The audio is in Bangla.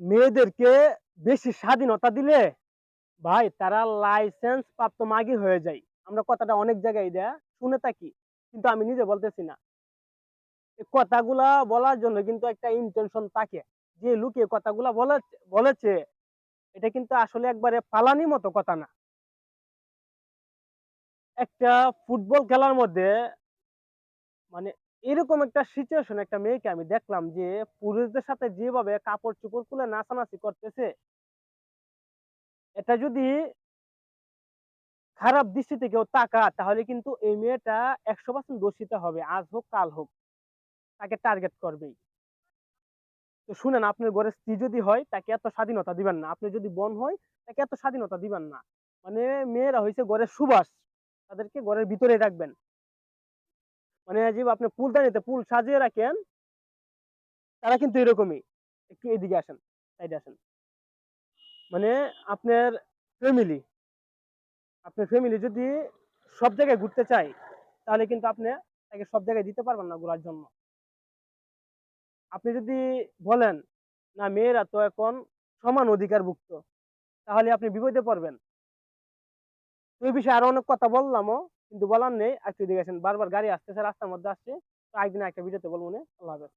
মেয়েদেরকে বেশি স্বাধীনতা দিলে, ভাই, তারা লাইসেন্স প্রাপ্ত মাগি হয়ে যায়। আমরা কথাটা অনেক জায়গায় দেয়া, শুনে থাকি, কিন্তু আমি নিজে বলতেছি না। কথাগুলা বলার জন্য কিন্তু একটা ইন্টেনশন থাকে। যে লোকে কথাগুলা বলে, বলেছে, এটা কিন্তু আসলে একবারে পালানি মতো কথা না। একটা ফুটবল খেলার মধ্যে মানে এরকম একটা সিচুয়েশন একটা মেয়েকে আমি দেখলাম যে পুরুষদের সাথে যেভাবে কাপড় চোপড় খুলে নাচানাচি করতেছে, এটা যদি খারাপ দৃষ্টিতে কেউ তাকা তাহলে কিন্তু এই মেয়েটা একশো পার্সেন্ট দোষিত হবে, আজ হোক, কাল হোক। তাকে টার্গেট করবেই। তো শুনেন, আপনার ঘরের স্ত্রী যদি হয়, তাকে এত স্বাধীনতা দিবেন না। আপনি যদি বোন হয় তাকে এত স্বাধীনতা দিবেন না। মানে মেয়েরা হয়েছে ঘরের সুবাস। তাদেরকে ঘরের ভিতরে রাখবেন। মানে যে আপনি ফুলদানিতে ফুল সাজিয়ে রাখেন, তারা কিন্তু এরকমই। একটু এদিকে আসেন সাইডে আসেন। মানে আপনার ফ্যামিলি আপনার ফ্যামিলি যদি সব জায়গায় ঘুরতে চায়, তাহলে কিন্তু আপনি তাকে সব জায়গায় দিতে পারবেন না ঘোরার জন্য। আপনি যদি বলেন, না, মেয়েরা তো এখন সমান অধিকারভুক্ত। তাহলে আপনি বিপদে পড়বেন। এই বিষয়ে আরও অনেক কথা বললামও। কিন্তু বলার নেই একটু আসেন। বারবার গাড়ি আসতেছে, রাস্তার মধ্যে আসছে, তো একদিন একটা ভিডিওতে বলব আল্লাহ হাফেজ।